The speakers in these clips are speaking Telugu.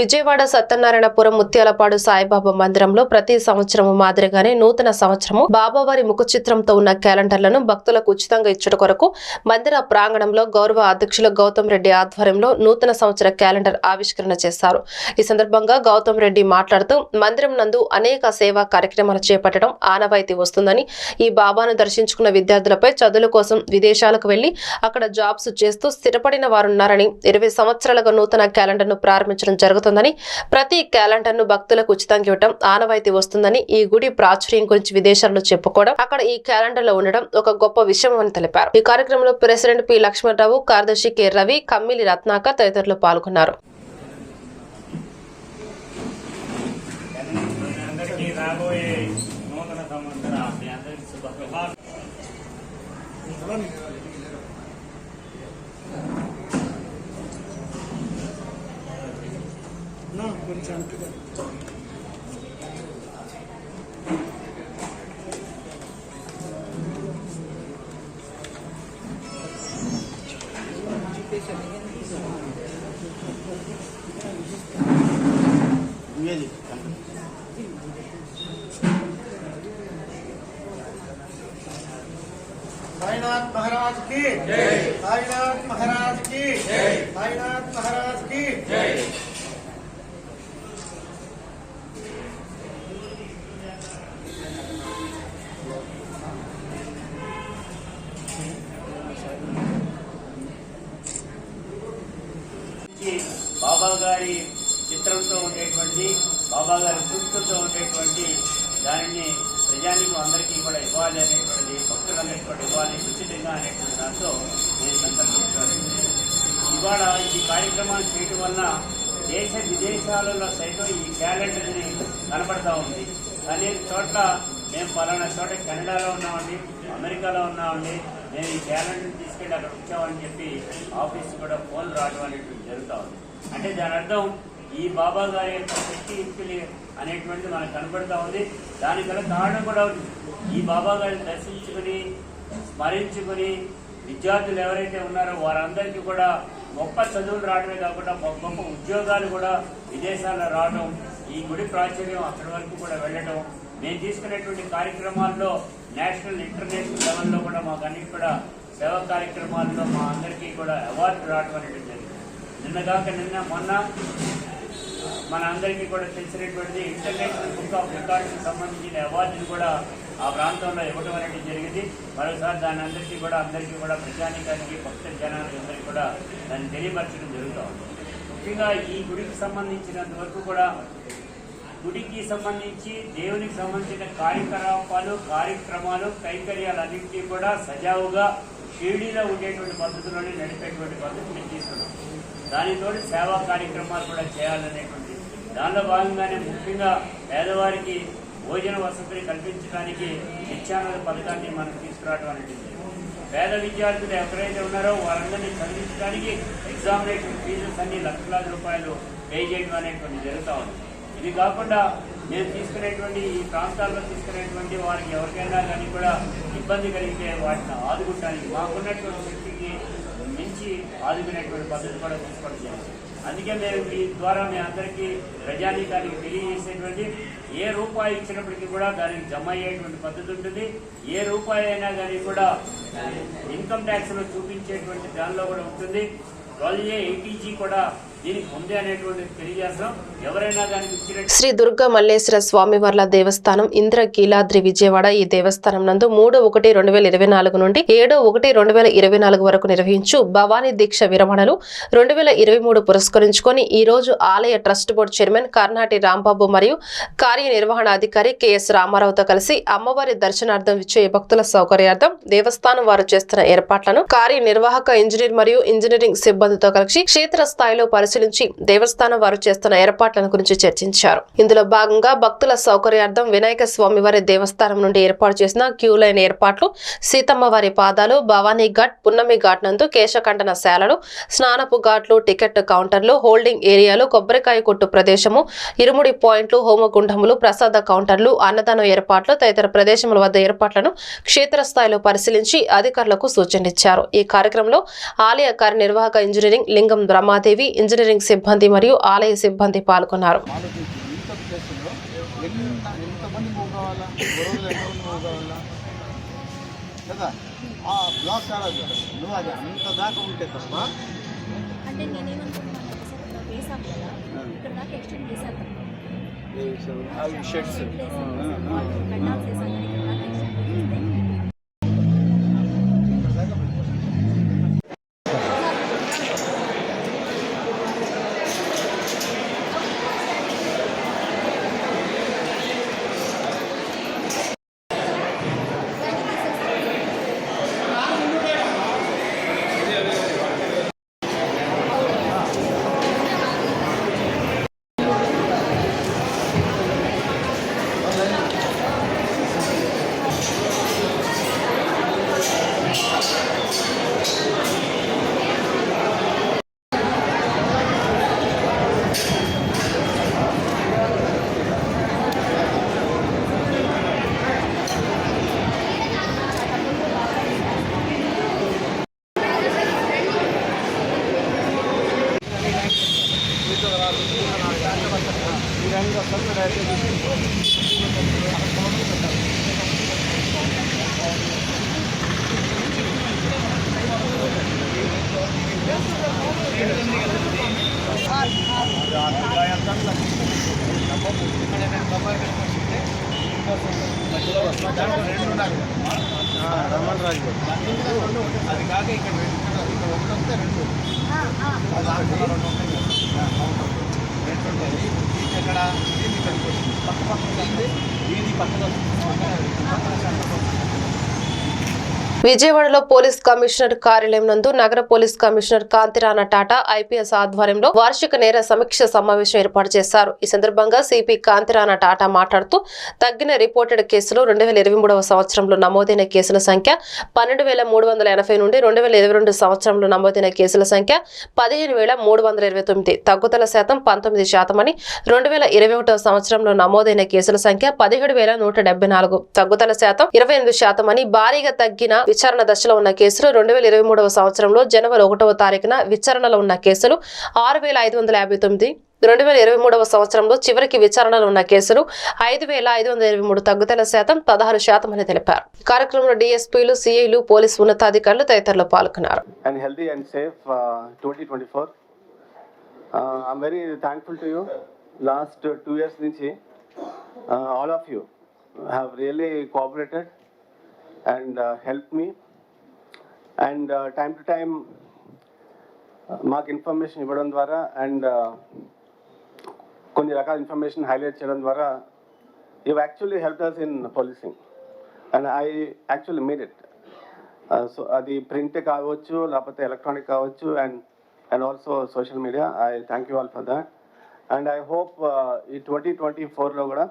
విజయవాడ సత్యనారాయణపురం ముత్యాలపాడు సాయిబాబా మందిరంలో ప్రతి సంవత్సరము మాదిరిగానే నూతన సంవత్సరము బాబావారి ముఖ చిత్రంతో ఉన్న క్యాలెండర్లను భక్తులకు ఉచితంగా ఇచ్చుట కొరకు మందిర ప్రాంగణంలో గౌరవ అధ్యక్షులు గౌతమ్ రెడ్డి ఆధ్వర్యంలో నూతన సంవత్సర క్యాలెండర్ ఆవిష్కరణ చేశారు. ఈ సందర్భంగా గౌతమ్ రెడ్డి మాట్లాడుతూ మందిరం నందు అనేక సేవా కార్యక్రమాలు చేపట్టడం ఆనవాయితీ వస్తుందని ఈ బాబాను దర్శించుకున్న విద్యార్థులపై చదువుల కోసం విదేశాలకు వెళ్ళి అక్కడ జాబ్స్ చేస్తూ స్థిరపడిన వారున్నారని ఇరవై సంవత్సరాలుగా నూతన క్యాలెండర్ను ప్రారంభించడం వస్తుందని ప్రతి క్యాలెండర్ను భక్తులకు ఉచితంగా ఇవ్వటం ఆనవాయితీ వస్తుందని ఈ గుడి ప్రాచుర్యం గురించి విదేశాల్లో చెప్పుకోవడం అక్కడ ఈ క్యాలెండర్లో ఉండడం ఒక గొప్ప విషయం అని తెలిపారు. ఈ కార్యక్రమంలో ప్రెసిడెంట్ పి. లక్ష్మణరావు కార్యదర్శి కె. రవి కమ్మిలి రత్నాకర్ తదితరులు పాల్గొన్నారు. రాబోయే నూతన సంవత్సర గారి చిత్రంతో ఉండేటువంటి బాబా గారి సూక్తులతో ఉండేటువంటి దానిని ప్రజానికి అందరికీ కూడా ఇవ్వాలి అనేటువంటి భక్తులందరికీ కూడా ఇవ్వాలి సుచితంగా అనేటువంటి దాంతో నేను సందర్శించాను ఇవాళ ఈ కార్యక్రమాలు చేయడం వల్ల దేశ విదేశాలలో సైతం ఈ క్యాలెండర్ని కనపడతా ఉంది. అనేక చోట్ల మేము పలానా చోట కెనడాలో ఉన్నామండి అమెరికాలో ఉన్నామండి మేము ఈ క్యాలెండర్ తీసుకెళ్ళి అక్కడ వచ్చామని చెప్పి ఆఫీస్ కూడా ఫోన్ రావడం అనేటువంటి జరుగుతూ ఉంది. అంటే దాని అర్థం ఈ బాబా గారి యొక్క శక్తి ఇంపిలి అనేటువంటిది మనకు కనబడతా ఉంది. దాని గల కారణం కూడా ఉంది. ఈ బాబా గారిని దర్శించుకుని స్మరించుకుని విద్యార్థులు ఎవరైతే ఉన్నారో వారందరికీ కూడా గొప్ప చదువులు రావడమే కాకుండా గొప్ప గొప్ప ఉద్యోగాలు కూడా విదేశాల్లో రావడం ఈ గుడి ప్రాచుర్యం అక్కడి వరకు కూడా వెళ్ళడం మేము తీసుకునేటువంటి కార్యక్రమాల్లో నేషనల్ ఇంటర్నేషనల్ లెవెల్లో కూడా మాకు అన్నిటి కూడా సేవా కార్యక్రమాల్లో మా అందరికీ కూడా అవార్డు రావడం అనేది జరిగింది. నిన్నగాక నిన్న మొన్న మన అందరికీ కూడా తెలిసినటువంటిది ఇంటర్నేషనల్ బుక్ ఆఫ్ రికార్డ్స్ సంబంధించిన అవార్డును కూడా ఆ ప్రాంతంలో ఇవ్వడం అనేది జరిగింది. మరోసారి దాని అందరికీ కూడా అందరికీ కూడా ప్రజానికానికి భక్త జనానికి అందరికీ కూడా దాన్ని తెలియపరచడం జరుగుతూ ముఖ్యంగా ఈ గుడికి సంబంధించినంత వరకు కూడా గుడికి సంబంధించి దేవునికి సంబంధించిన కార్యకలాపాలు కార్యక్రమాలు కైంకర్యాలన్నింటినీ కూడా సజావుగా షిరిడీలో ఉండేటువంటి పద్ధతిలోనే నడిపేటువంటి పద్ధతి మేము తీసుకున్నాం. దానితో సేవా కార్యక్రమాలు కూడా చేయాలనేటువంటి దానిలో భాగంగానే ముఖ్యంగా పేదవారికి భోజన వసతిని కల్పించడానికి నిత్యానంద పథకాన్ని మనం తీసుకురావడం అనేది పేద విద్యార్థులు ఎవరైతే ఉన్నారో వారందరినీ చదివించడానికి ఎగ్జామినేషన్ ఫీజెస్ అన్ని లక్షలాది రూపాయలు పే చేయడం అనేటువంటి జరుగుతూ ఉంది. ఇది కాకుండా మేము తీసుకునేటువంటి ఈ ప్రాంతాల్లో తీసుకునేటువంటి వారికి ఎవరికైనా కానీ కూడా ఇబ్బంది కలిగితే వాటిని ఆదుకుంటానికి మాకున్నటువంటి శక్తి ఆదుకునేటువంటి పద్ధతి కూడా తీసుకోవడం అందుకే మేము మీ ద్వారా మీ అందరికీ ప్రజానీకానికి తెలియజేసేటువంటి ఏ రూపాయి ఇచ్చినప్పటికీ కూడా దానికి జమ అయ్యేటువంటి పద్ధతి ఉంటుంది. ఏ రూపాయి అయినా కానీ కూడా ఇన్కమ్ ట్యాక్స్లో చూపించేటువంటి దానిలో కూడా ఉంటుంది. ట్వెల్వ్ ఏ ఎయిటీజీ కూడా శ్రీ దుర్గా మల్లేశ్వర స్వామివార్ల దేవస్థానం ఇంద్రకీలాద్రి విజయవాడ ఈ దేవస్థానం నందు మూడు ఒకటి రెండు వేల ఇరవై నాలుగు నుండి ఏడు ఒకటి రెండు వేల ఇరవై నాలుగు వరకు నిర్వహించు భవానీ దీక్ష విరమణలు రెండు వేల ఇరవై మూడు పురస్కరించుకొని ఈ రోజు ఆలయ trust board chairman Karnati Rambabu మరియు కార్యనిర్వహణాధికారి కెఎస్ రామారావుతో కలిసి అమ్మవారి దర్శనార్థం ఇచ్చే భక్తుల సౌకర్యార్థం దేవస్థానం వారు చేస్తున్న ఏర్పాట్లను కార్యనిర్వాహక ఇంజనీర్ మరియు ఇంజనీరింగ్ సిబ్బందితో కలిసి క్షేత్ర స్థాయిలో పరిశీలించి దేవస్థానం వారు చేస్తున్న ఏర్పాట్లను గురించి చర్చించారు. ఇందులో భాగంగా భక్తుల సౌకర్యార్థం వినాయక స్వామి వారి దేవస్థానం నుండి ఏర్పాటు చేసిన క్యూ లైన్ ఏర్పాట్లు సీతమ్మ వారి పాదాలు భవానీ ఘాట్ పున్నమి ఘాట్ నందు కేశఖండన శాలలు స్నానపు ఘాట్లు టికెట్ కౌంటర్లు హోల్డింగ్ ఏరియాలు కొబ్బరికాయ కొట్టు ప్రదేశము ఇరుముడి పాయింట్లు హోమగుండములు ప్రసాద కౌంటర్లు అన్నదానం ఏర్పాట్లు తదితర ప్రదేశముల వద్ద ఏర్పాట్లను క్షేత్రస్థాయిలో పరిశీలించి అధికారులకు సూచనలిచ్చారు ఈ కార్యక్రమంలో ఆలయ కార్యనిర్వాహక engineering Lingam Brahmadevi engineering engineering సిబ్బంది మరియు ఆలయ సిబ్బంది పాల్గొన్నారు. కదా ఆ బ్లాక్ చాలా. నువ్వు అది అంత దాకా ఉంటే తప్ప అంటే నేనేమనుకుంటున్నాను అంటే సార్ ఇక్కడ వేసాం కదా ఇక్కడ దాకా ఎక్స్టెండ్ చేశాను అవి షెడ్స్ పెట్టాల్సి వేసాను కానీ ఇక్కడ దాకా ఎక్స్టెండ్ చేస్తే రమణ రాజు అది కాక ఇక్కడ రెండు ఇక్కడ ఒకటి వస్తే రెండు అది దాంట్లో రెండు ఉంటాయి కదా. రెండు ఉంటాయి ఇది ఎక్కడ ఇది ఇక్కడికి వస్తుంది పక్క పక్క వస్తుంది ఇది పక్కన వస్తుంది విజయవాడలో పోలీస్ కమిషనర్ కార్యాలయం నందు నగర police commissioner Kanthirana Tata IPS ఆధ్వర్యంలో వార్షిక నేర సమీక్ష సమావేశం ఏర్పాటు చేశారు. ఈ సందర్భంగా సిపి కాంతిరాణ టాటా మాట్లాడుతూ తగ్గిన రిపోర్టెడ్ కేసులు రెండు వేల ఇరవై మూడవ సంవత్సరంలో నమోదైన కేసుల సంఖ్య పన్నెండు వేల మూడు వందల ఎనభై నుండి రెండు వేల ఇరవై రెండు సంవత్సరంలో నమోదైన కేసుల సంఖ్య పదిహేను వేల మూడు వందల ఇరవై తొమ్మిది. తగ్గుదల శాతం పంతొమ్మిది శాతమని రెండు వేల ఇరవై ఒకటవ సంవత్సరంలో నమోదైన కేసుల సంఖ్య పదిహేడు వేల నూట నాలుగు. తగ్గుదల శాతం ఇరవై ఎనిమిది శాతం అని భారీగా తగ్గిన విచారణ దశలో ఉన్న కేసులు రెండు వేల ఇరవై మూడవ సంవత్సరంలో జనవరి ఒకటవ తారీఖున విచారణలో ఉన్న కేసులు ఆరు వేల ఐదు వందల యాభై తొమ్మిది రెండు వేల ఇరవై మూడవ సంవత్సరంలో చివరికి విచారణలో ఉన్న కేసులు ఐదు వేల ఐదు వందల ఇరవై మూడు తగ్గుదల శాతం పదహారు శాతం అని తెలిపారు ఈ కార్యక్రమంలో డిఎస్పీలు సిఐలు పోలీసు ఉన్నతాధికారులు తదితరులు పాల్గొన్నారు and healthy and safe uh, 2024. Uh, I'm very thankful to you. Last uh, two years నుంచి uh, all of you have really cooperated and uh, helped me. And to time uh, మాకు ఇన్ఫర్మేషన్ ఇవ్వడం ద్వారా అండ్ uh, కొన్ని రకాల ఇన్ఫర్మేషన్ హైలైట్ చేయడం ద్వారా you actually help us in policing and I actually mean it so అది ప్రింట్ కావచ్చు లేకపోతే ఎలక్ట్రానిక్ కావచ్చు and and also social media I thank you all for that and I hope ఈ ట్వంటీ ట్వంటీ ఫోర్లో కూడా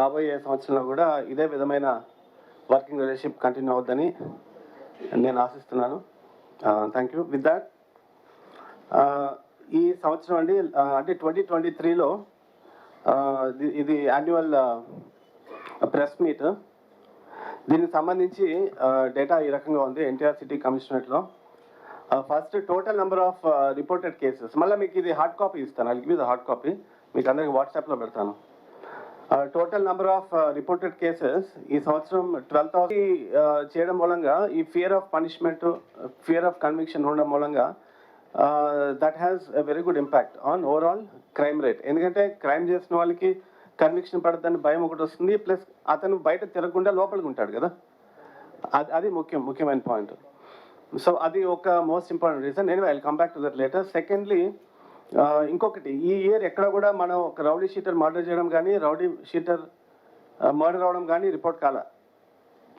రాబోయే సంవత్సరంలో కూడా ఇదే విధమైన వర్కింగ్ రిలేషన్షిప్ కంటిన్యూ అవుద్దని నేను ఆశిస్తున్నాను. థ్యాంక్ యూ విత్ దాట్ ఈ సంవత్సరం అండి అంటే ట్వంటీ ట్వంటీ త్రీలో ఇది యాన్యువల్ ప్రెస్ మీట్ దీనికి సంబంధించి డేటా ఈ రకంగా ఉంది NTR city కమిషనరేట్లో first total number of reported cases మళ్ళీ మీకు ఇది హార్డ్ కాపీ ఇస్తాను. అది మీద హార్డ్ కాపీ మీకు అందరికి వాట్సాప్లో పెడతాను. Total number of reported cases ఈ సంవత్సరం ట్వెల్వ్ థౌసండ్ uh, చేయడం మూలంగా ఈ fear of punishment fear of conviction ఉండడం మూలంగా that has a very good impact on overall crime rate ఎందుకంటే క్రైమ్ చేసిన వాళ్ళకి కన్విక్షన్ పడద్దని భయం ఒకటి వస్తుంది ప్లస్ అతను బయట తిరగకుండా లోపలికి ఉంటాడు కదా. అది అది ముఖ్యం ముఖ్యమైన పాయింట్ సో అది ఒక మోస్ట్ ఇంపార్టెంట్ రీజన్ నేను I come back to that later secondly ఇంకొకటి ఈ ఇయర్ ఎక్కడ కూడా మనం ఒక రౌడీ షీటర్ మర్డర్ చేయడం కానీ రౌడీ షీటర్ మర్డర్ అవ్వడం కానీ రిపోర్ట్ కాల.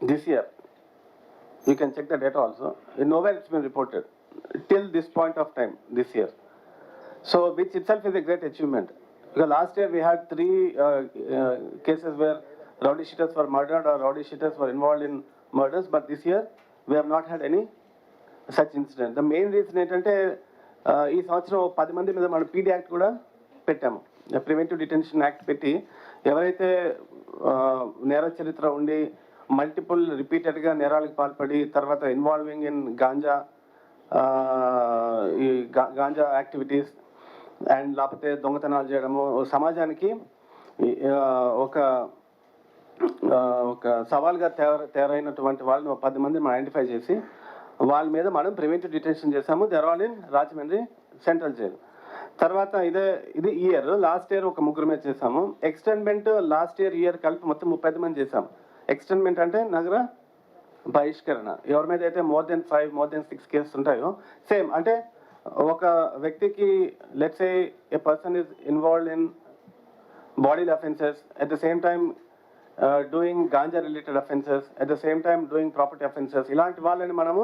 This year you can check the date also know where it's been reported till this point of time this year so which itself is a great achievement ఇంకా last year we had three cases where rowdy sheeters for murder or rowdy sheeters for involve in murders but this year we have not had any such incident the main reason ఏంటంటే ఈ సంవత్సరం పది మంది మీద మనం పీడీ యాక్ట్ కూడా పెట్టాము. ప్రివెంటివ్ డిటెన్షన్ యాక్ట్ పెట్టి ఎవరైతే నేర చరిత్ర ఉండి మల్టిపుల్ రిపీటెడ్గా నేరాలకు పాల్పడి తర్వాత ఇన్వాల్వింగ్ ఇన్ గాంజా ఈ గా- గాంజా యాక్టివిటీస్ అండ్ లేకపోతే దొంగతనాలు చేయడము సమాజానికి ఒక ఒక సవాల్గా తయారు తయారైనటువంటి వాళ్ళని ఒక పది మందిని మనం ఐడెంటిఫై చేసి వాళ్ళ మీద మనం ప్రివెంటివ్ డిటెన్షన్ చేసాము there all in Rajahmundry central jail తర్వాత ఇదే ఇది ఇయర్ లాస్ట్ ఇయర్ ఒక ముగ్గురు మీద చేసాము ఎక్స్టెండ్మెంట్ లాస్ట్ ఇయర్ ఇయర్ కలిపి మొత్తం ముప్పై మంది చేసాము ఎక్స్టెండ్మెంట్ అంటే నగర బహిష్కరణ. ఎవరి మీద అయితే more than five more than six cases ఉంటాయో సేమ్ అంటే ఒక వ్యక్తికి let's a a person is involved in body offences at the same time doing ganja related offences at the same time doing property offences ఇలాంటి వాళ్ళని మనము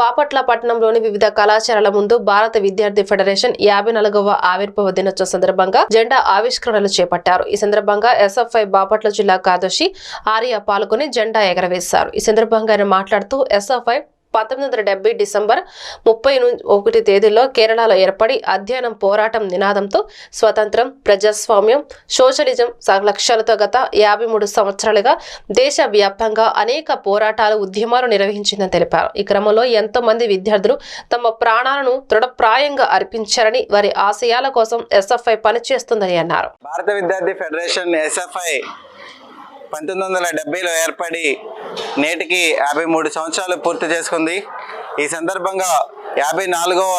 బాపట్ల పట్టణంలోని వివిధ కళాశాలల ముందు భారత విద్యార్థి ఫెడరేషన్ యాభై నాలుగవ ఆవిర్భావ దినోత్సవం సందర్భంగా జెండా ఆవిష్కరణలు చేపట్టారు. ఈ సందర్భంగా ఎస్ఎఫ్ఐ బాపట్ల జిల్లా కార్యదర్శి ఆర్య పాల్గొని జెండా ఎగరవేశారు. ఈ సందర్భంగా ఆయన మాట్లాడుతూ ఎస్ఎఫ్ఐ పంతొమ్మిది వందల డెబ్బై డిసెంబర్ ముప్పై ఒకటి తేదీలో కేరళలో ఏర్పడి అధ్యయనం పోరాటం నినాదంతో స్వతంత్రం ప్రజాస్వామ్యం సోషలిజం లక్ష్యాలతో గత యాభై మూడు సంవత్సరాలుగా దేశవ్యాప్తంగా అనేక పోరాటాలు ఉద్యమాలు నిర్వహించిందని తెలిపారు. ఈ క్రమంలో ఎంతో మంది విద్యార్థులు తమ ప్రాణాలను దృఢప్రాయంగా అర్పించారని వారి ఆశయాల కోసం ఎస్ఎఫ్ఐ పనిచేస్తుందని అన్నారు. భారత విద్యార్థి ఫెడరేషన్ ఎస్ఎఫ్ఐ పంతొమ్మిది వందల డెబ్బైలో ఏర్పడి నేటికి యాభై మూడు సంవత్సరాలు పూర్తి చేసుకుంది. ఈ సందర్భంగా యాభై నాలుగవ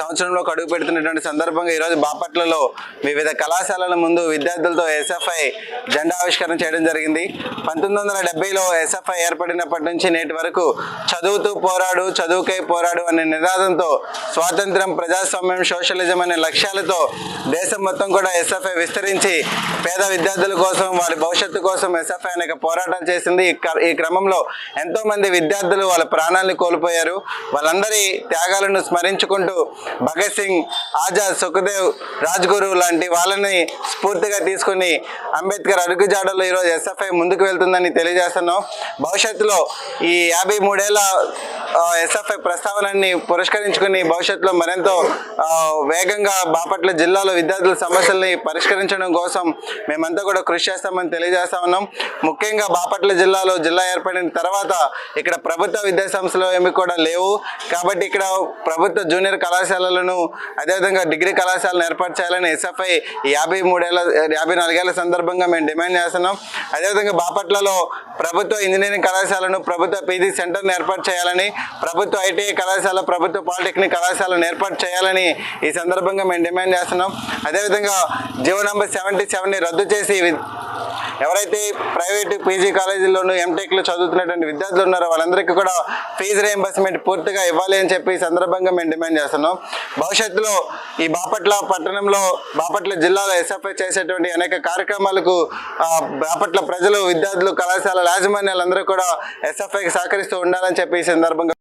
సంవత్సరంలో కడుగు పెడుతున్నటువంటి సందర్భంగా ఈరోజు బాపట్లలో వివిధ కళాశాలల ముందు విద్యార్థులతో ఎస్ఎఫ్ఐ జెండా ఆవిష్కరణ చేయడం జరిగింది. పంతొమ్మిది వందల డెబ్బైలో ఎస్ఎఫ్ఐ ఏర్పడినప్పటి నుంచి నేటి వరకు చదువుతూ పోరాడు చదువుకై పోరాడు అనే నినాదంతో స్వాతంత్రం ప్రజాస్వామ్యం సోషలిజం అనే లక్ష్యాలతో దేశం మొత్తం కూడా ఎస్ఎఫ్ఐ విస్తరించి పేద విద్యార్థుల కోసం వారి భవిష్యత్తు కోసం ఎస్ఎఫ్ఐ అనేక పోరాటాలు చేసింది. ఈ ఈ క్రమంలో ఎంతో మంది విద్యార్థులు వాళ్ళ ప్రాణాలను కోల్పోయారు. వాళ్ళందరి త్యాగాలను స్మరించుకుంటూ భగత్ సింగ్ ఆజాద్ సుఖదేవ్ రాజ్గురు లాంటి వాళ్ళని స్ఫూర్తిగా తీసుకుని అంబేద్కర్ అడుగుజాడలో ఈరోజు ఎస్ఎఫ్ఐ ముందుకు వెళ్తుందని తెలియజేస్తున్నాం. భవిష్యత్తులో ఈ యాభై మూడేళ్ళ ఎస్ఎఫ్ఐ ప్రస్తావనని పురస్కరించుకుని భవిష్యత్తులో మరెంతో వేగంగా బాపట్ల జిల్లాలో విద్యార్థుల సమస్యల్ని పరిష్కరించడం కోసం మేమంతా కూడా కృషి చేస్తామని తెలియజేస్తా ఉన్నాం. ముఖ్యంగా బాపట్ల జిల్లాలో జిల్లా ఏర్పడిన తర్వాత ఇక్కడ ప్రభుత్వ విద్యా సంస్థలు ఏమి కూడా లేవు. కాబట్టి ఇక్కడ ప్రభుత్వ జూనియర్ కళాశాలలను అదేవిధంగా డిగ్రీ కళాశాలను ఏర్పాటు చేయాలని ఎస్ఎఫ్ఐ యాభై మూడేళ్ళ యాభై నాలుగేళ్ళ సందర్భంగా మేము డిమాండ్ చేస్తున్నాం. అదేవిధంగా బాపట్లలో ప్రభుత్వ ఇంజనీరింగ్ కళాశాలను ప్రభుత్వ పీజీ సెంటర్ను ఏర్పాటు చేయాలని ప్రభుత్వ ఐటీఐ కళాశాల ప్రభుత్వ పాలిటెక్నిక్ కళాశాలను ఏర్పాటు చేయాలని ఈ సందర్భంగా మేము డిమాండ్ చేస్తున్నాం. అదేవిధంగా జీవో నెంబర్ సెవెంటీ సెవెన్ని రద్దు చేసి ఎవరైతే ప్రైవేట్ పీజీ కాలేజీల్లోనూ ఎంటెక్లో చదువుతున్నటువంటి విద్యార్థులు ఉన్నారో వాళ్ళందరికీ కూడా ఫీజు రియంబర్స్మెంట్ పూర్తిగా ఇవ్వాలి అని చెప్పి ఈ సందర్భంగా మేము డిమాండ్ చేస్తున్నాం. భవిష్యత్తులో ఈ బాపట్ల పట్టణంలో బాపట్ల జిల్లాలో ఎస్ఎఫ్ఐ చేసేటువంటి అనేక కార్యక్రమాలకు బాపట్ల ప్రజలు విద్యార్థులు కళాశాల యాజమాన్యాలందరూ కూడా ఎస్ఎఫ్ఐకి సహకరిస్తూ ఉండాలని చెప్పి ఈ సందర్భంగా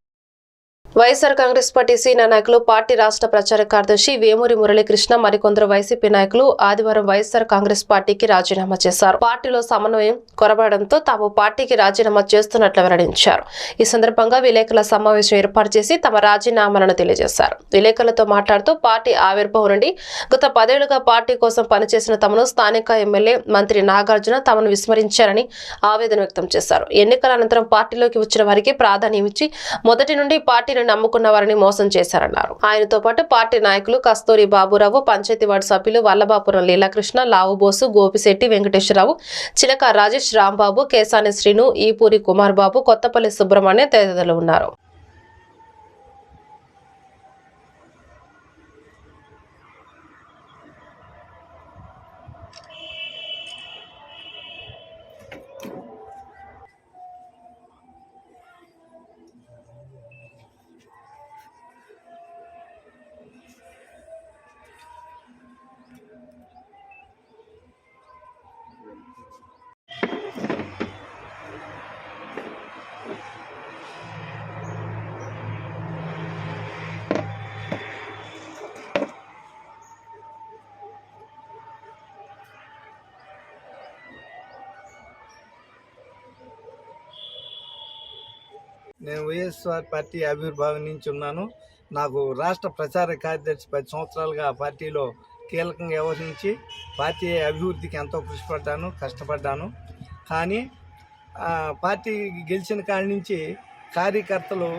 వైఎస్ఆర్ కాంగ్రెస్ పార్టీ సీనియర్ నాయకులు పార్టీ రాష్ట్ర ప్రచార కార్యదర్శి వేమూరి మురళీకృష్ణ మరికొందరు వైసీపీ నాయకులు ఆదివారం వైఎస్ఆర్ కాంగ్రెస్ పార్టీకి రాజీనామా చేశారు. పార్టీలో సమన్వయం కొరబడంతో తాము పార్టీకి రాజీనామా చేస్తున్నట్లు వెల్లడించారు. ఈ సందర్భంగా విలేకరుల సమావేశం ఏర్పాటు చేసి తమ రాజీనామాలను తెలియజేశారు. విలేకరులతో మాట్లాడుతూ పార్టీ ఆవిర్భావం నుండి గత పదేళ్ళుగా పార్టీ కోసం పనిచేసిన తమను స్థానిక ఎమ్మెల్యే మంత్రి నాగార్జున తమను విస్మరించారని ఆవేదన వ్యక్తం చేశారు. ఎన్నికల అనంతరం పార్టీలోకి వచ్చిన వారికి ప్రాధాన్యం ఇచ్చి మొదటి నుండి పార్టీ పార్టీని నమ్ముకున్న వారిని మోసం చేశారన్నారు. ఆయనతో పాటు పార్టీ నాయకులు కస్తూరి బాబురావు పంచాయతీ వార్డు సభ్యులు వల్లభాపురం లీలాకృష్ణ లావుబోసు గోపిశెట్టి వెంకటేశ్వరరావు చిలక రాజేష్ రాంబాబు కేసాని శ్రీను ఈపూరి కుమార్ బాబు కొత్తపల్లి సుబ్రహ్మణ్య తదితరులు ఉన్నారు. నేను వైఎస్ఆర్ పార్టీ ఆవిర్భావం నుంచి ఉన్నాను. నాకు రాష్ట్ర ప్రచార కార్యదర్శి పది సంవత్సరాలుగా ఆ పార్టీలో కీలకంగా వ్యవహరించి పార్టీ అభివృద్ధికి ఎంతో కృషి పడ్డాను కష్టపడ్డాను. కానీ పార్టీ గెలిచిన కాడి నుంచి కార్యకర్తలు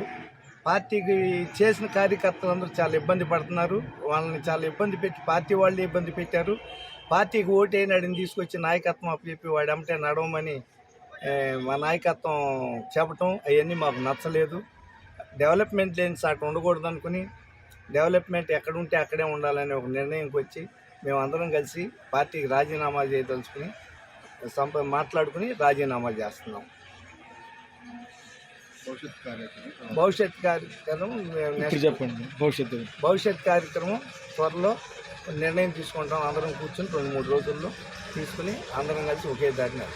పార్టీకి చేసిన కార్యకర్తలందరూ చాలా ఇబ్బంది పడుతున్నారు. వాళ్ళని చాలా ఇబ్బంది పెట్టి పార్టీ వాళ్ళు ఇబ్బంది పెట్టారు. పార్టీకి ఓటేనాడని తీసుకొచ్చి నాయకత్వం అప్పచెప్పి వాడు అమ్మటే నడవమని మా నాయకత్వం చెప్పటం అవన్నీ మాకు నచ్చలేదు. డెవలప్మెంట్ లేని సాట ఉండకూడదు అనుకుని డెవలప్మెంట్ ఎక్కడ ఉంటే అక్కడే ఉండాలని ఒక నిర్ణయంకి వచ్చి మేమందరం కలిసి పార్టీకి రాజీనామా చేయదలుచుకుని సంప మాట్లాడుకుని రాజీనామా చేస్తున్నాం. భవిష్యత్ కార్యక్రమం. చెప్పండి భవిష్యత్తు భవిష్యత్ కార్యక్రమం త్వరలో నిర్ణయం తీసుకుంటాం. అందరం కూర్చొని రెండు మూడు రోజుల్లో తీసుకుని అందరం కలిసి ఒకే దారిని.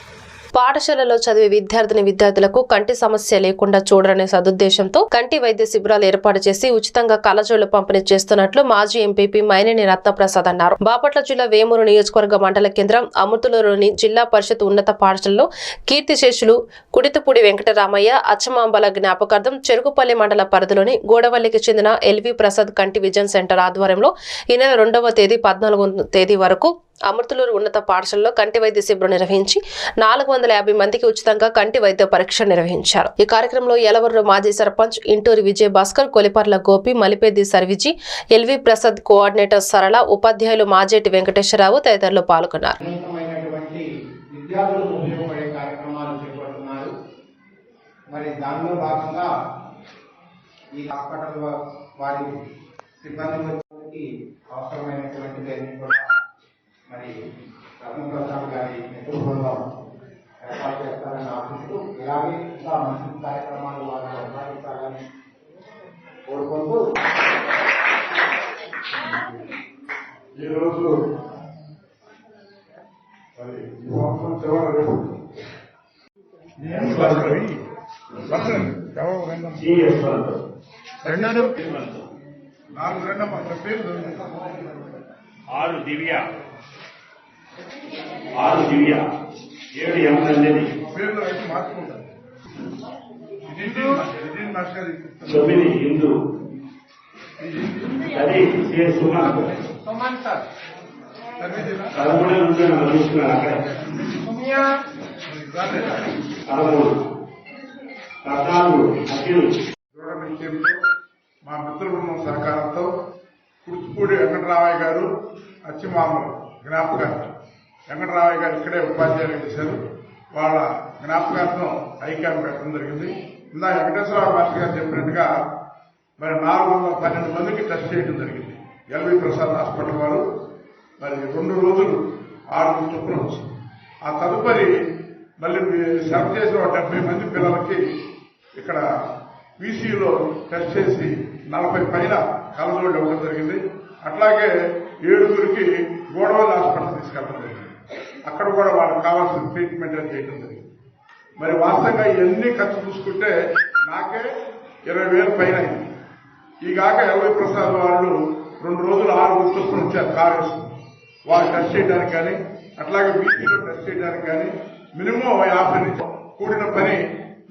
పాఠశాలలో చదివే విద్యార్థిని విద్యార్థులకు కంటి సమస్య లేకుండా చూడాలనే సదుద్దేశంతో కంటి వైద్య శిబిరాలు ఏర్పాటు చేసి ఉచితంగా కళజోళ్ళు పంపిణీ చేస్తున్నట్లు మాజీ ఎంపీపీ మైనేని రత్నప్రసాద్ అన్నారు. బాపట్ల జిల్లా వేమూరు నియోజకవర్గ మండల కేంద్రం అమృతులలోని జిల్లా పరిషత్ ఉన్నత పాఠశాలలో కీర్తిశేషులు కుడితపూడి వెంకటరామయ్య అచ్చమాంబల జ్ఞాపకార్థం చెరుకుపల్లి మండల పరిధిలోని గోడవల్లికి చెందిన ఎల్వి ప్రసాద్ కంటి విజన్ సెంటర్ ఆధ్వర్యంలో ఈ నెల రెండవ తేదీ పద్నాలుగు తేదీ వరకు అమృతులూరు ఉన్నత పాఠశాలలో కంటి వైద్య శిబిరం నిర్వహించి నాలుగు వందల యాభై మందికి ఉచితంగా కంటి వైద్య పరీక్ష నిర్వహించారు. ఈ కార్యక్రమంలో యలవరు మాజీ సర్పంచ్ ఇంటూరి విజయ్ భాస్కర్ కొలిపర్ల గోపి మలిపేది సర్విజి ఎల్వి ప్రసాద్ కోఆర్డినేటర్ సరళ ఉపాధ్యాయులు మాజేటి వెంకటేశ్వరరావు తదితరులు పాల్గొన్నారు. మరి దానిలో భాగంగా ఈ హాస్పిటల్ వారి అవసరమైనటువంటి కూడా మరి రత్నప్రసాద్ గారి నేతృత్వంలో ఏర్పాటు చేస్తారని ఆశిస్తూ ఇలాగే ఇంకా మంచి కార్యక్రమాలు వారు కొనసాగించాలని కోరుకుంటూ ఈరోజు మరి ఈ సంవత్సరం చివరి రేపు. నాలుగు రెండమ్మ పేరు ఆరు దివ్య. ఆరు దివ్య. ఏడు మాస్టర్ తొమ్మిది హిందూ అది సమాన్. సర్వీస్ పదమూడు నుంచి నన్ను చూసుకున్నాను అక్కడే. పదమూడు పద్నాలుగు అఖిల్. విషయంలో మా మిత్ర బృందం సహకారంతో కుర్చుపూడి వెంకటరామయ్య గారు అచ్చిమామలు జ్ఞాపకార్థం వెంకటరామయ్య గారు ఇక్కడే ఉపాధ్యాయులు చేశారు. వాళ్ళ జ్ఞాపకార్థం ఐక్యాన్ని పెట్టడం జరిగింది. ఇందాక వెంకటేశ్వరరావు మాస్టర్ గారు చెప్పినట్టుగా మరి నాలుగు వందల పన్నెండు మందికి టెస్ట్ చేయడం జరిగింది. ఎల్వి ప్రసాద్ హాస్పిటల్ వారు. మరి రెండు రోజులు ఆరు చొప్పున వచ్చింది ఆ తదుపరి మళ్ళీ సెలెక్ట్ చేసిన ఒక డెబ్బై మంది పిల్లలకి ఇక్కడ పీసీలో టెస్ట్ చేసి నలభై పైన కలజోళ్ళు ఇవ్వడం జరిగింది. అట్లాగే ఏడుగురికి గోడవల్లి హాస్పిటల్ తీసుకెళ్ళడం జరిగింది. అక్కడ కూడా వాళ్ళకి కావాల్సిన ట్రీట్మెంట్ అది చేయడం జరిగింది. మరి వాస్తవంగా ఇవన్నీ ఖర్చు చూసుకుంటే నాకే ఇరవై వేలు పైన ఈగాక ఈ కాక ఎల్వై ప్రసాద్ వాళ్ళు రెండు రోజులు ఆరు చొప్పున వచ్చారు కారు వేసుకుని. వాళ్ళు టెస్ట్ చేయడానికి కానీ అట్లాగే బీపీలో టెస్ట్ చేయడానికి కానీ మినిమం యాభై నుంచి కూడిన పని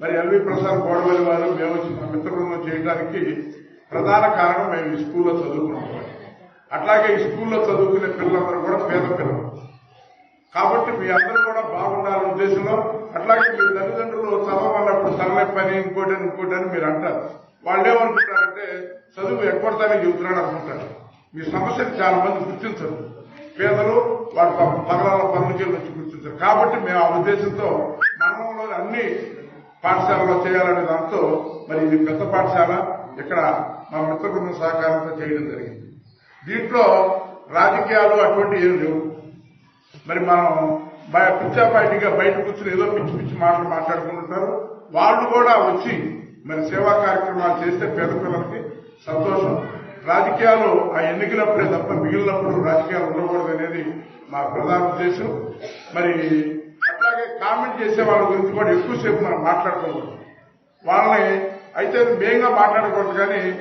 మరి ఎల్వి ప్రసాద్ గోడవల్లి వారు మేము వచ్చి చేయడానికి ప్రధాన కారణం మేము ఈ స్కూల్లో చదువుకున్నాం. అట్లాగే ఈ స్కూల్లో చదువుకునే పిల్లలందరూ కూడా పేద పిల్లలు. కాబట్టి మీ అందరూ కూడా బాగుండాలనే ఉద్దేశంలో అట్లాగే మీ తల్లిదండ్రులు చదవాలన్నప్పుడు సరళ పని ఇంకోటి ఇంకోటి అని మీరు అంటారు. వాళ్ళు ఏమనుకుంటారంటే చదువు ఎక్కడతానే చెబుతున్నాడు అనుకుంటారు. మీ సమస్యను చాలా మంది గుర్తించరు. పేదలు వాడు పగల పగలాల పనులకి వచ్చి గుర్తించరు. కాబట్టి మేము ఆ ఉద్దేశంతో మండలంలో అన్ని పాఠశాలలో చేయాలనే దాంతో మరి ఇది పెద్ద పాఠశాల. ఇక్కడ మా మిత్ర బృందం సహకారంతో చేయడం జరిగింది. దీంట్లో రాజకీయాలు అటువంటి ఏం లేవు. మరి మనం బయ- పిచ్చాపాటిగా బయట కూర్చుని ఏదో పిచ్చి పిచ్చి మాటలు మాట్లాడుకుంటుంటారు. వాళ్ళు కూడా వచ్చి మరి సేవా కార్యక్రమాలు చేస్తే పేద పిల్లలకి సంతోషం. రాజకీయాలు ఆ ఎన్నికలప్పుడే తప్ప మిగిలినప్పుడు రాజకీయాలు ఉండకూడదు అనేది మా ప్రధాన ఉద్దేశం. మరి అట్లాగే కామెంట్ చేసే వాళ్ళ గురించి కూడా ఎక్కువసేపు మనం మాట్లాడుకోకూడదు వాళ్ళని అయితే మేంగా మాట్లాడకూడదు కానీ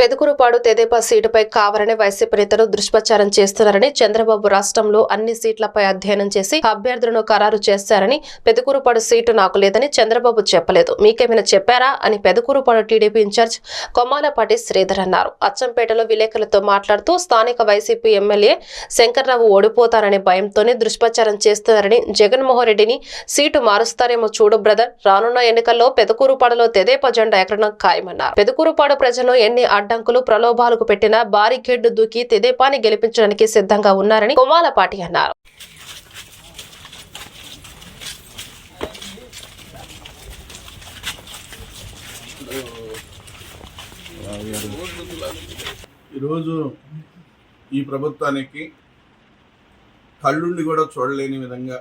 పెదకూరుపాడు తెదేపా సీటుపై కావాలని వైసీపీ నేతలు దుష్ప్రచారం చేస్తున్నారని చంద్రబాబు రాష్ట్రంలో అన్ని సీట్లపై అధ్యయనం చేసి అభ్యర్థులను ఖరారు చేశారని పెదకూరుపాడు సీటు నాకు లేదని చంద్రబాబు చెప్పలేదు. మీకేమైనా చెప్పారా అని Pedakurapadu TDP in charge Kommalapati Sridhar అన్నారు. అచ్చంపేటలో విలేకరులతో మాట్లాడుతూ స్థానిక వైసీపీ ఎమ్మెల్యే శంకర్రావు ఓడిపోతారనే భయంతోనే దుష్ప్రచారం చేస్తున్నారని జగన్మోహన్ రెడ్డిని సీటు మారుస్తారేమో చూడు బ్రదర్ రానున్న ఎన్నికల్లో పెదకూరుపాడులో తెదేపా జెండా ఎక్కడం ఖాయమన్నారు. పెదకూరుపాడు ప్రజలు ఎన్ని అడ్డంకులు ప్రలోభాలకు పెట్టినా బారికేడ్లు దూకి తెదేపాని గెలిపించడానికి సిద్ధంగా ఉన్నారని కుమాలపాటి అన్నారు. ఈరోజు ఈ ప్రభుత్వానికి కళ్ళుండి కూడా చూడలేని విధంగా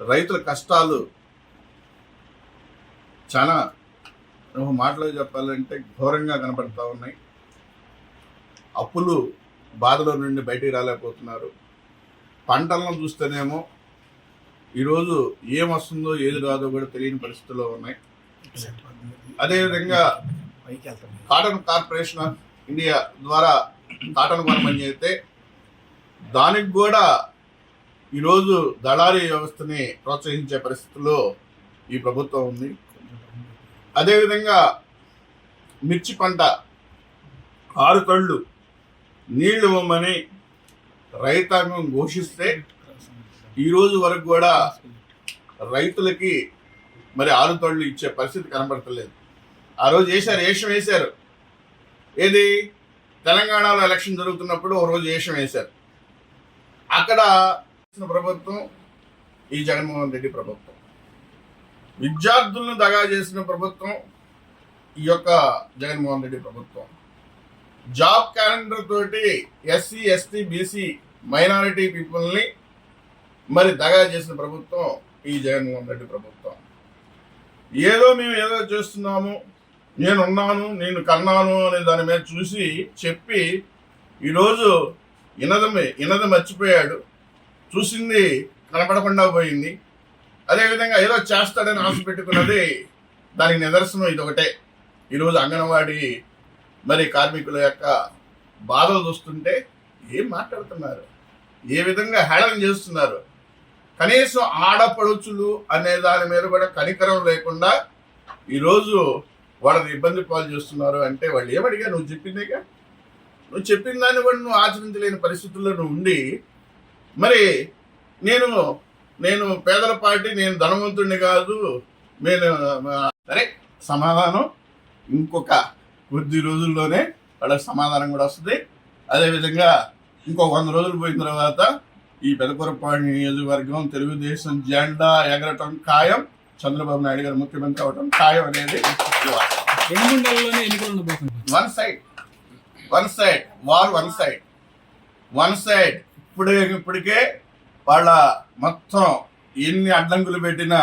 రైతుల కష్టాలు చాలా ఒక మాటలు చెప్పాలంటే ఘోరంగా కనపడతా ఉన్నాయి. అప్పులు బాధలో నుండి బయటికి రాలేకపోతున్నారు. పంటలను చూస్తేనేమో ఈరోజు ఏం వస్తుందో ఏది రాదో కూడా తెలియని పరిస్థితుల్లో ఉన్నాయి. అదేవిధంగా కాటన్ కార్పొరేషన్ ఆఫ్ ఇండియా ద్వారా కాటన్ కొనమని చేస్తే దానికి కూడా ఈరోజు దళారీ వ్యవస్థని ప్రోత్సహించే పరిస్థితుల్లో ఈ ప్రభుత్వం ఉంది. అదేవిధంగా మిర్చి పంట ఆరు కళ్ళు నీళ్ళు ఇవ్వమని రైతాంగం ఘోషిస్తే ఈరోజు వరకు కూడా రైతులకి మరి ఆరు తళ్ళు ఇచ్చే పరిస్థితి కనబడతలేదు. ఆ రోజు వేశారు ఏషం వేశారు. ఏది? తెలంగాణలో ఎలక్షన్ జరుగుతున్నప్పుడు ఒక రోజు ఏషం వేశారు. అక్కడ ప్రభుత్వం ఈ జగన్మోహన్ రెడ్డి ప్రభుత్వం. విద్యార్థులను దగా చేసిన ప్రభుత్వం ఈ యొక్క జగన్మోహన్ రెడ్డి ప్రభుత్వం. జాబ్ క్యాలెండర్ తోటి ఎస్సీ ఎస్టీ బీసీ మైనారిటీ పీపుల్ని మరి దగా చేసిన ప్రభుత్వం ఈ జగన్మోహన్ రెడ్డి ప్రభుత్వం. ఏదో మేము ఏదో చేస్తున్నాము నేను ఉన్నాను నేను కన్నాను అనే దాని మీద చూసి చెప్పి ఈరోజు ఇనదమే ఇనద మర్చిపోయాడు. చూసింది కనపడకుండా పోయింది. అదేవిధంగా ఏదో చేస్తాడని ఆశ పెట్టుకున్నది దానికి నిదర్శనం ఇది ఒకటే ఈరోజు అంగన్వాడీ మరి కార్మికుల యొక్క బాధలు చూస్తుంటే ఏం మాట్లాడుతున్నారు? ఏ విధంగా హేళన చేస్తున్నారు? కనీసం ఆడపడుచులు అనే దాని మీద కూడా కనికరం లేకుండా ఈరోజు వాళ్ళని ఇబ్బంది పాలు చేస్తున్నారు అంటే వాళ్ళు ఏమడిగా నువ్వు చెప్పిందేగా? నువ్వు చెప్పిన దాన్ని కూడా నువ్వు ఆచరించలేని పరిస్థితుల్లో నువ్వు ఉండి మరి నేను నేను పేదల పార్టీ నేను ధనవంతుడిని కాదు. నేను సరే సమాధానం. ఇంకొక కొద్ది రోజుల్లోనే వాళ్ళకి సమాధానం కూడా వస్తుంది. అదేవిధంగా ఇంకో వంద రోజులు పోయిన తర్వాత ఈ పెదకూరపాడు నియోజకవర్గం తెలుగుదేశం జెండా ఎగరటం ఖాయం. చంద్రబాబు నాయుడు గారు ముఖ్యమంత్రి అవటం ఖాయం అనేది one side one side war one side. One side ఇప్పుడే ఇప్పటికే వాళ్ళ మొత్తం ఎన్ని అడ్డంకులు పెట్టినా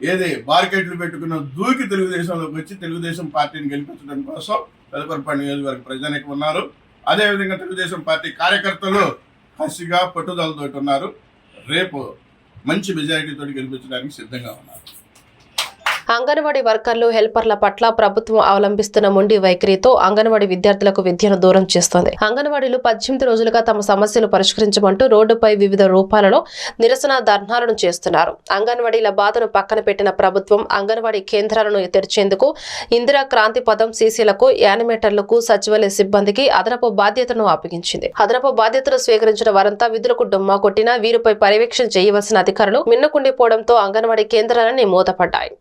ఏది బార్కెట్లు పెట్టుకున్న దూకి తెలుగుదేశంలోకి వచ్చి తెలుగుదేశం పార్టీని గెలిపించడం కోసం పెదకొరపాడు నియోజకవర్గ ప్రజానికి ఉన్నారు. అదేవిధంగా తెలుగుదేశం పార్టీ కార్యకర్తలు కసిగా పట్టుదలతోటి ఉన్నారు. రేపు మంచి మెజారిటీతో గెలిపించడానికి సిద్ధంగా ఉన్నారు. అంగన్వాడీ వర్కర్లు హెల్పర్ల పట్ల ప్రభుత్వం అవలంబిస్తున్న మొండి వైఖరితో అంగన్వాడీ విద్యార్థులకు విద్యను దూరం చేస్తోంది. అంగన్వాడీలు పద్దెనిమిది రోజులుగా తమ సమస్యలు పరిష్కరించమంటూ రోడ్డుపై వివిధ రూపాలలో నిరసన ధర్నాలను చేస్తున్నారు. అంగన్వాడీల బాధను పక్కన పెట్టిన ప్రభుత్వం అంగన్వాడీ కేంద్రాలను తెరిచేందుకు ఇందిరా క్రాంతి పదం సీసీలకు యానిమేటర్లకు సచివాలయ సిబ్బందికి అదనపు బాధ్యతను అప్పగించింది. అదనపు బాధ్యతలు స్వీకరించిన వారంతా విధులకు డుమ్మా కొట్టినా వీరిపై పర్యవేక్షణ చేయవలసిన అధికారులు మిన్నకుండిపోవడంతో అంగన్వాడీ కేంద్రాలన్నీ మూతపడ్డాయి.